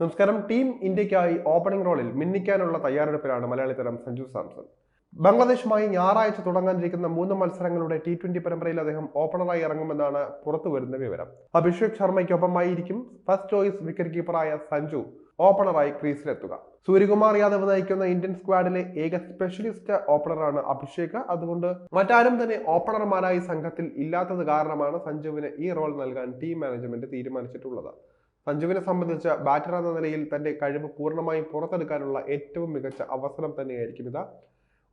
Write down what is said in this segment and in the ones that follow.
നമസ്കാരം. ടീം ഇന്ത്യക്കായി ഓപ്പണിംഗ് റോളിൽ മിന്നിക്കാനുള്ള തയ്യാറെടുപ്പിലാണ് മലയാളി താരം സഞ്ജു സാംസൺ. ബംഗ്ലാദേശുമായി ഞായറാഴ്ച തുടങ്ങാനിരിക്കുന്ന മൂന്ന് മത്സരങ്ങളുടെ ടി ട്വന്റി പരമ്പരയിൽ അദ്ദേഹം ഓപ്പണറായി ഇറങ്ങുമെന്നാണ് പുറത്തു വരുന്ന വിവരം. അഭിഷേക് ശർമ്മയ്ക്കൊപ്പമായിരിക്കും. ഫസ്റ്റ് ചോയ്സ് വിക്കറ്റ് കീപ്പറായ സഞ്ജു ഓപ്പണറായി ക്രീസിലെത്തുക. സൂര്യകുമാർ യാദവ് നയിക്കുന്ന ഇന്ത്യൻ സ്ക്വാഡിലെ ഏക സ്പെഷ്യലിസ്റ്റ് ഓപ്പണറാണ് അഭിഷേക്. അതുകൊണ്ട് മറ്റാരും തന്നെ ഓപ്പണർമാരായി സംഘത്തിൽ ഇല്ലാത്തത് കാരണമാണ് സഞ്ജുവിന് ഈ റോൾ നൽകാൻ ടീം മാനേജ്മെന്റ് തീരുമാനിച്ചിട്ടുള്ളത്. സഞ്ജുവിനെ സംബന്ധിച്ച് ബാറ്റർ എന്ന നിലയിൽ തന്റെ കഴിവ് പൂർണമായും പുറത്തെടുക്കാനുള്ള ഏറ്റവും മികച്ച അവസരം തന്നെയായിരിക്കും ഇത്.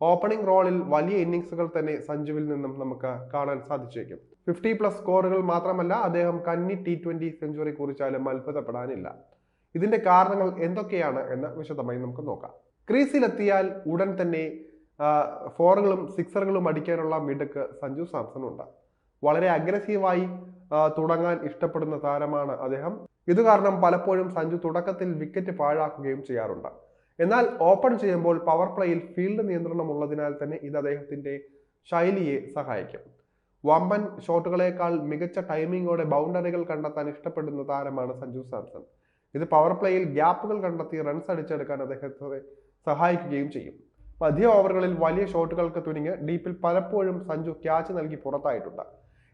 ഓപ്പണിംഗ് റോളിൽ വലിയ ഇന്നിങ്സുകൾ തന്നെ സഞ്ജുവിൽ നിന്നും നമുക്ക് കാണാൻ സാധിച്ചേക്കും. ഫിഫ്റ്റി പ്ലസ് സ്കോറുകൾ മാത്രമല്ല അദ്ദേഹം കന്നി ടി ട്വന്റി സെഞ്ചുറി കുറിച്ചാലും അത്ഭുതപ്പെടാനില്ല. ഇതിന്റെ കാരണങ്ങൾ എന്തൊക്കെയാണ് എന്ന് വിശദമായി നമുക്ക് നോക്കാം. ക്രീസിലെത്തിയാൽ ഉടൻ തന്നെ ഫോറുകളും സിക്സറുകളും അടിക്കാനുള്ള മിടുക്ക് സഞ്ജു സാംസൺ ഉണ്ട് വളരെ അഗ്രസീവായി തുടങ്ങാൻ ഇഷ്ടപ്പെടുന്ന താരമാണ് അദ്ദേഹം. ഇത് കാരണം പലപ്പോഴും സഞ്ജു തുടക്കത്തിൽ വിക്കറ്റ് പാഴാക്കുകയും ചെയ്യാറുണ്ട്. എന്നാൽ ഓപ്പൺ ചെയ്യുമ്പോൾ പവർ പ്ലേയിൽ ഫീൽഡ് നിയന്ത്രണം ഉള്ളതിനാൽ തന്നെ ഇത് അദ്ദേഹത്തിന്റെ ശൈലിയെ സഹായിക്കും. വമ്പൻ ഷോട്ടുകളേക്കാൾ മികച്ച ടൈമിങ്ങോടെ ബൗണ്ടറികൾ കണ്ടെത്താൻ ഇഷ്ടപ്പെടുന്ന താരമാണ് സഞ്ജു സാംസൺ. ഇത് പവർ പ്ലേയിൽ ഗ്യാപ്പുകൾ കണ്ടെത്തി റൺസ് അടിച്ചെടുക്കാൻ അദ്ദേഹത്തെ സഹായിക്കുകയും ചെയ്യും. മധ്യ ഓവറുകളിൽ വലിയ ഷോട്ടുകൾക്ക് തുനിഞ്ഞ് ഡീപ്പിൽ പലപ്പോഴും സഞ്ജു ക്യാച്ച് നൽകി പുറത്തായിട്ടുണ്ട്.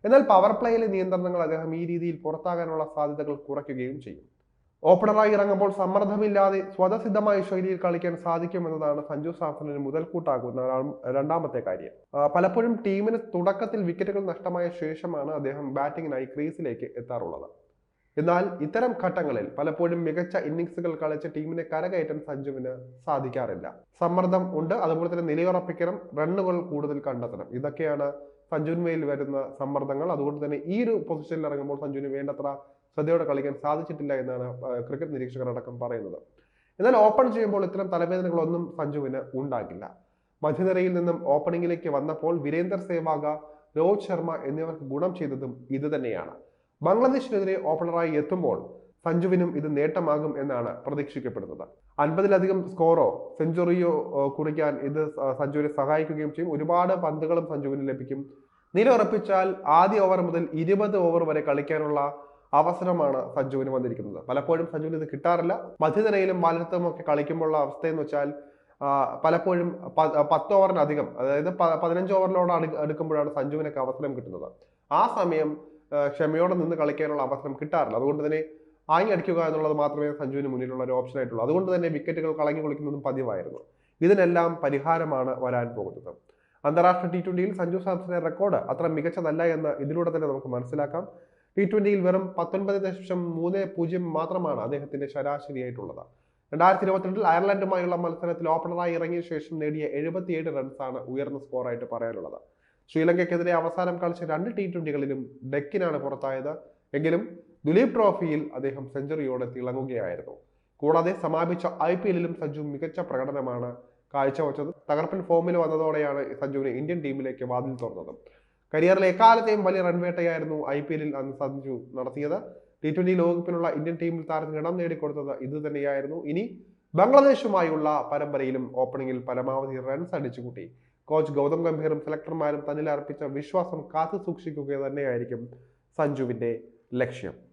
എന്നാൽ പവർ പ്ലേയിലെ നിയന്ത്രണങ്ങൾ അദ്ദേഹം ഈ രീതിയിൽ പുറത്താകാനുള്ള സാധ്യതകൾ കുറയ്ക്കുകയും ചെയ്യും. ഓപ്പണറായി ഇറങ്ങുമ്പോൾ സമ്മർദ്ദമില്ലാതെ സ്വതസിദ്ധമായ ശൈലിയിൽ കളിക്കാൻ സാധിക്കുമെന്നതാണ് സഞ്ജു സാംസണിന് മുതൽക്കൂട്ടാകുന്ന രണ്ടാമത്തെ കാര്യം. പലപ്പോഴും ടീമിന് തുടക്കത്തിൽ വിക്കറ്റുകൾ നഷ്ടമായ ശേഷമാണ് അദ്ദേഹം ബാറ്റിങ്ങിനായി ക്രീസിലേക്ക് എത്താറുള്ളത്. എന്നാൽ ഇത്തരം ഘട്ടങ്ങളിൽ പലപ്പോഴും മികച്ച ഇന്നിങ്സുകൾ കളിച്ച് ടീമിനെ കരകയറ്റാൻ സഞ്ജുവിന് സാധിക്കാറില്ല. സമ്മർദ്ദം ഉണ്ട് അതുപോലെ തന്നെ നിലയുറപ്പിക്കണം റണ്ണുകൾ കൂടുതൽ കണ്ടെത്തണം. ഇതൊക്കെയാണ് സഞ്ജുവിന്മേൽ വരുന്ന സമ്മർദ്ദങ്ങൾ. അതുകൊണ്ട് തന്നെ ഈ ഒരു പൊസിഷനിൽ ഇറങ്ങുമ്പോൾ സഞ്ജുവിന് വേണ്ടത്ര ശ്രദ്ധയോടെ കളിക്കാൻ സാധിച്ചിട്ടില്ല എന്നാണ് ക്രിക്കറ്റ് നിരീക്ഷകർ അടക്കം പറയുന്നത്. എന്നാൽ ഓപ്പൺ ചെയ്യുമ്പോൾ ഇത്തരം തലവേദനകളൊന്നും സഞ്ജുവിന് ഉണ്ടാകില്ല. മധ്യനിരയിൽ നിന്നും ഓപ്പണിംഗിലേക്ക് വന്നപ്പോൾ വീരേന്ദർ സേവാഗ രോഹിത് ശർമ്മ എന്നിവർക്ക് ഗുണം ചെയ്തതും ഇത് തന്നെയാണ്. ബംഗ്ലാദേശിനെതിരെ ഓപ്പണറായി എത്തുമ്പോൾ സഞ്ജുവിനും ഇത് നേട്ടമാകും എന്നാണ് പ്രതീക്ഷിക്കപ്പെടുന്നത്. അൻപതിലധികം സ്കോറോ സെഞ്ചുറിയോ കുറിക്കാൻ ഇത് സഞ്ജുവിനെ സഹായിക്കുകയും ചെയ്യും. ഒരുപാട് പന്തുകളും സഞ്ജുവിന് ലഭിക്കും. നില ഉറപ്പിച്ചാൽ ആദ്യ ഓവർ മുതൽ ഇരുപത് ഓവർ വരെ കളിക്കാനുള്ള അവസരമാണ് സഞ്ജുവിന് വന്നിരിക്കുന്നത്. പലപ്പോഴും സഞ്ജുവിന് ഇത് കിട്ടാറില്ല. മധ്യനിരയിലും വലത്തും ഒക്കെ കളിക്കുമ്പോഴുള്ള അവസ്ഥ എന്ന് വെച്ചാൽ പലപ്പോഴും പത്ത് ഓവറിനധികം അതായത് പതിനഞ്ച് ഓവറിനോട് അടുക്കുമ്പോഴാണ് സഞ്ജുവിനൊക്കെ അവസരം കിട്ടുന്നത്. ആ സമയം ക്ഷമയോടെ നിന്ന് കളിക്കാനുള്ള അവസരം കിട്ടാറില്ല. അതുകൊണ്ട് തന്നെ ആയി അടിക്കുക എന്നുള്ളത് മാത്രമേ സഞ്ജുവിന് മുന്നിലുള്ള ഒരു ഓപ്ഷൻ ആയിട്ടുള്ളൂ. അതുകൊണ്ട് തന്നെ വിക്കറ്റുകൾ കളഞ്ഞു കുളിക്കുന്നതും പതിവായിരുന്നു. ഇതിനെല്ലാം പരിഹാരമാണ് വരാൻ പോകുന്നത്. അന്താരാഷ്ട്ര ടി ട്വന്റിയിൽ സഞ്ജു സാംസന്റെ റെക്കോർഡ് അത്ര മികച്ചതല്ല എന്ന് ഇതിലൂടെ തന്നെ നമുക്ക് മനസ്സിലാക്കാം. ടി ട്വന്റിയിൽ വെറും പത്തൊൻപത് ദശാംശം മൂന്ന് പൂജ്യം മാത്രമാണ് അദ്ദേഹത്തിന്റെ ശരാശരിയായിട്ടുള്ളത്. രണ്ടായിരത്തി ഇരുപത്തിരണ്ടിൽ അയർലൻഡുമായുള്ള മത്സരത്തിൽ ഓപ്പണറായി ഇറങ്ങിയ ശേഷം നേടിയ എഴുപത്തിയേഴ് റൺസാണ് ഉയർന്ന സ്കോറായിട്ട് പറയാനുള്ളത്. ശ്രീലങ്കയ്ക്കെതിരെ അവസാനം കളിച്ച രണ്ട് ടി ട്വന്റികളിലും ഡെക്കിനാണ് പുറത്തായത്. എങ്കിലും ദുലീപ് ട്രോഫിയിൽ അദ്ദേഹം സെഞ്ചുറിയോടെ തിളങ്ങുകയായിരുന്നു. കൂടാതെ സമാപിച്ച ഐ പി എല്ലിലും സഞ്ജു മികച്ച പ്രകടനമാണ് കാഴ്ചവെച്ചത്. തകർപ്പൻ ഫോമിൽ വന്നതോടെയാണ് സഞ്ജുവിനെ ഇന്ത്യൻ ടീമിലേക്ക് വാതിൽ തുറന്നത്. കരിയറിലെ എക്കാലത്തെയും വലിയ റൺവേട്ടയായിരുന്നു ഐ പി എല്ലിൽ അന്ന് സഞ്ജു നടത്തിയത്. ടി ട്വന്റി ലോകകപ്പിനുള്ള ഇന്ത്യൻ ടീമിൽ താരത്തിന് ഇടം നേടിക്കൊടുത്തത് ഇത് തന്നെയായിരുന്നു. ഇനി ബംഗ്ലാദേശുമായുള്ള പരമ്പരയിലും ഓപ്പണിംഗിൽ പരമാവധി റൺസ് അടിച്ചുകൂട്ടി. കോച്ച് ഗൗതം ഗംഭീറും സെലക്ടർമാരും തന്നിൽ അർപ്പിച്ച വിശ്വാസം കാത്തു സൂക്ഷിക്കുക തന്നെയായിരിക്കും സഞ്ജുവിന്റെ ലക്ഷ്യം.